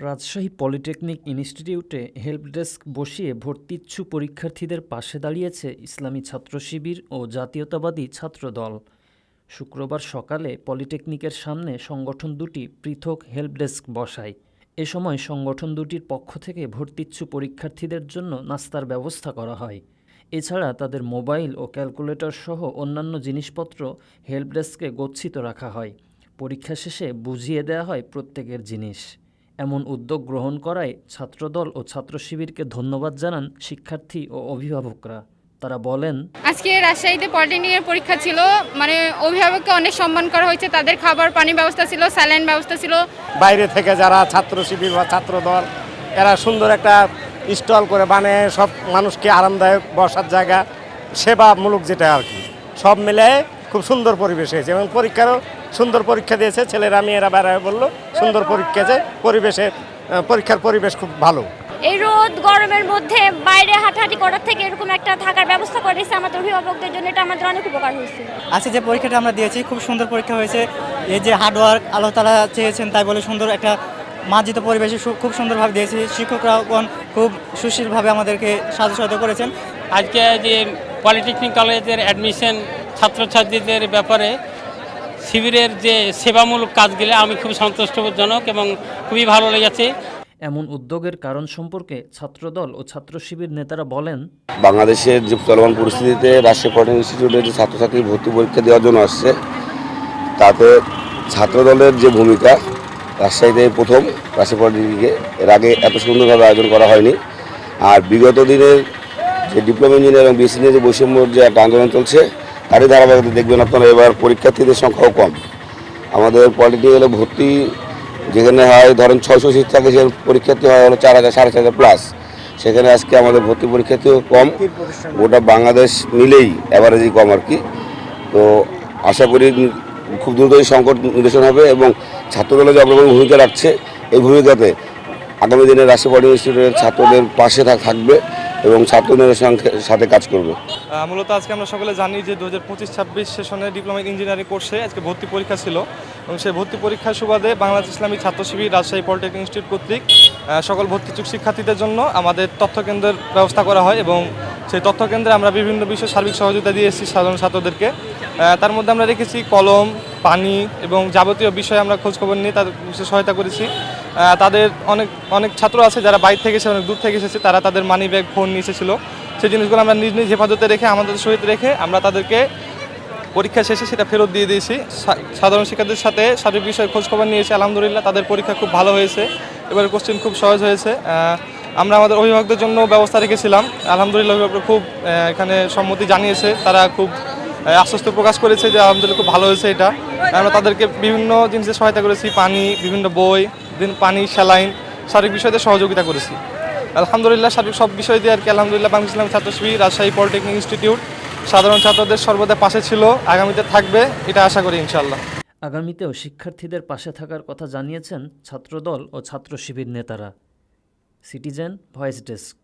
Rajshahi polytechnic ইনস্টিটিউটে help desk বসিয়ে ভর্তিচ্ছু পরীক্ষার্থীদের পাশে দাঁড়িয়েছে ইসলামী ছাত্র শিবির ও জাতীয়তাবাদী ছাত্রদল। শুক্রবার সকালে পলিটেকনিকের সামনে সংগঠন দুটি পৃথক হেল্প ডেস্ক বসায়। এ সময় সংগঠন দুটির পক্ষ থেকে ভর্তিচ্ছু পরীক্ষার্থীদের জন্য নাস্তার ব্যবস্থা করা হয়। এছাড়া তাদের মোবাইল ও ক্যালকুলেটর সহ অন্যান্য জিনিসপত্র হেল্প ডেস্কে গচ্ছিত রাখা হয়। পরীক্ষা শেষে বুঝিয়ে দেওয়া হয় প্রত্যেকের জিনিস। এমন উদ্যোগ গ্রহণ করায় ছাত্রদল ও ছাত্র শিবিরকে ধন্যবাদ জানান শিক্ষার্থী ও অভিভাবকরা। তারা বলেন আজকে রাজশাহীতে পলিটেকনিকের পরীক্ষা ছিল মানে অভিভাবককে অনেক সম্মান করা হয়েছে তাদের খাবার পানি ব্যবস্থা ছিল স্যালাইন ব্যবস্থা ছিল। বাইরে থেকে যারা ছাত্র শিবির বা ছাত্র দল এরা সুন্দর একটা স্টল করে বানিয়ে সব মানুষকে আরামদায়ক বসার জায়গা সেবামূলক যেটা আর কি। সব মিলে খুব সুন্দর পরিবেশ হয়েছে এবং পরীক্ষারও সুন্দর পরীক্ষা দিয়েছে। ছেলেরা মেয়েরা বেড়ায় বলল সুন্দর পরীক্ষা যে পরিবেশে পরীক্ষার পরিবেশ খুব ভালো। এই রোদ গরমের মধ্যে বাইরে হাঁটাহাঁটি করার থেকে এরকম একটা থাকার ব্যবস্থা করে দিয়েছে আমাদের অভিভাবকদের জন্য এটা আমাদের অনেক উপকার হয়েছে। আজকে যে পরীক্ষাটা আমরা দিয়েছি খুব সুন্দর পরীক্ষা হয়েছে। এই যে হার্ডওয়ার্ক আল্লাহ তালা চেয়েছেন তাই বলে সুন্দর একটা মার্জিত পরিবেশে সু- খুব সুন্দরভাবে দিয়েছি। শিক্ষকরাগণ খুব সুশীলভাবে আমাদেরকে সাহায্য সহায়তা করেছেন। আজকে যে পলিটেকনিক কলেজের অ্যাডমিশন ছাত্রছাত্রীদের ব্যাপারে শিবিরের যে সেবামূলক কাজগুলো আমি খুব সন্তুষ্টজনক এবং খুবই ভালো লেগেছে। এমন উদ্যোগের কারণ সম্পর্কে ছাত্রদল ও ছাত্র শিবির নেতারা বলেন বাংলাদেশের যে চলমান পরিস্থিতিতে রাজশাহী পলিটেকনিক ইনস্টিটিউটে যে ছাত্রছাত্রী ভর্তি পরীক্ষা দেওয়ার জন্য আসছে তাতে ছাত্রদলের যে ভূমিকা রাজশাহীতে প্রথম রাজশাহী পলিটেকনিকে এর আগে এত সুন্দরভাবে আয়োজন করা হয়নি। আর বিগত দিনের যে ডিপ্লোমা ইঞ্জিনিয়ার এবং বিএসসি নিয়ে যে বৈষম্যর যে একটা আন্দোলন চলছে তারই ধারাবাহিকতা দেখবেন আপনারা এবার পরীক্ষার্থীদের সংখ্যাও কম। আমাদের পলিটেকনিক্যালে ভর্তি যেখানে হয়, ধরেন ছয়শো সিট থাকে, সেখানে পরীক্ষার্থী হয় হলো চার হাজার, সাড়ে চার হাজার প্লাস সেখানে আজকে আমাদের ভর্তি পরীক্ষার্থীও কম। গোটা বাংলাদেশ মিলেই অ্যাভারেজই কম আর কি। তো আশা করি খুব দ্রুতই সংকট নিরসন হবে এবং ছাত্রদলে যে অগ্রগণ ভূমিকা রাখছে, এই ভূমিকাতে আগামী দিনে রাজশাহী পলিটেকনিক ইনস্টিটিউটের ছাত্রদের পাশে থাকবে। এবং ছাত্রদের সাথে কাজ করবে। মূলত আজকে আমরা সকলে জানি যে দু হাজার পঁচিশ ছাব্বিশ সেশনে ডিপ্লোমা ইঞ্জিনিয়ারিং কোর্সে আজকে ভর্তি পরীক্ষা ছিল। এবং সেই ভর্তি পরীক্ষার সুবাদে বাংলাদেশ ইসলামী ছাত্র শিবির রাজশাহী পলিটেকনিক ইনস্টিটিউট কর্তৃক সকল ভর্তিচুক শিক্ষার্থীদের জন্য আমাদের তথ্য কেন্দ্রের ব্যবস্থা করা হয় এবং সেই তথ্য কেন্দ্রে আমরা বিভিন্ন বিষয়ে সার্বিক সহযোগিতা দিয়ে এসেছি সাধারণ ছাত্রদেরকে। তার মধ্যে আমরা রেখেছি কলম, পানি এবং যাবতীয় বিষয়ে আমরা খোঁজখবর নিয়ে তাদের সহায়তা করেছি। তাদের অনেক অনেক ছাত্র আছে যারা বাইরে থেকে এসে অনেক দূর থেকে এসেছে, তারা তাদের মানি ব্যাগ ফোন নিয়ে এসেছিল। সেই জিনিসগুলো আমরা নিজ নিজ হেফাজতে রেখে, আমাদের সহিত রেখে আমরা তাদেরকে পরীক্ষা শেষে সেটা ফেরত দিয়ে দিয়েছি। সাধারণ শিক্ষার্থীদের সাথে সার্বিক বিষয়ে খোঁজখবর নিয়েছি আলহামদুলিল্লাহ তাদের পরীক্ষা খুব ভালো হয়েছে। এবারে কোশ্চেন খুব সহজ হয়েছে। আমরা আমাদের অভিভাবকদের জন্য ব্যবস্থা রেখেছিলাম। আলহামদুলিল্লাহ অভিভাবকরা খুব এখানে সম্মতি জানিয়েছে। তারা খুব আশ্বস্ত প্রকাশ করেছে যে আলহামদুলিল্লাহ খুব ভালো হয়েছে এটা। আমরা তাদেরকে বিভিন্ন জিনিসের সহায়তা করেছি, পানি, বিভিন্ন বই দিন পানি স্যালাইন সার্বিক বিষয়তে সহযোগিতা করেছি। আলহামদুলিল্লাহ সার্বিক সব বিষয় দিয়ে আর কি, আলহামদুলিল্লাহ বাংলা ইসলাম ছাত্র শিবির রাজশাহী পলিটেকনিক ইনস্টিটিউট সাধারণ ছাত্রদের সর্বদা পাশে ছিল, আগামীতে থাকবে, এটা আশা করি ইনশাল্লাহ আগামীতেও শিক্ষার্থীদের পাশে থাকার কথা জানিয়েছেন ছাত্রদল ও ছাত্র শিবির নেতারা। Citizen voice desk.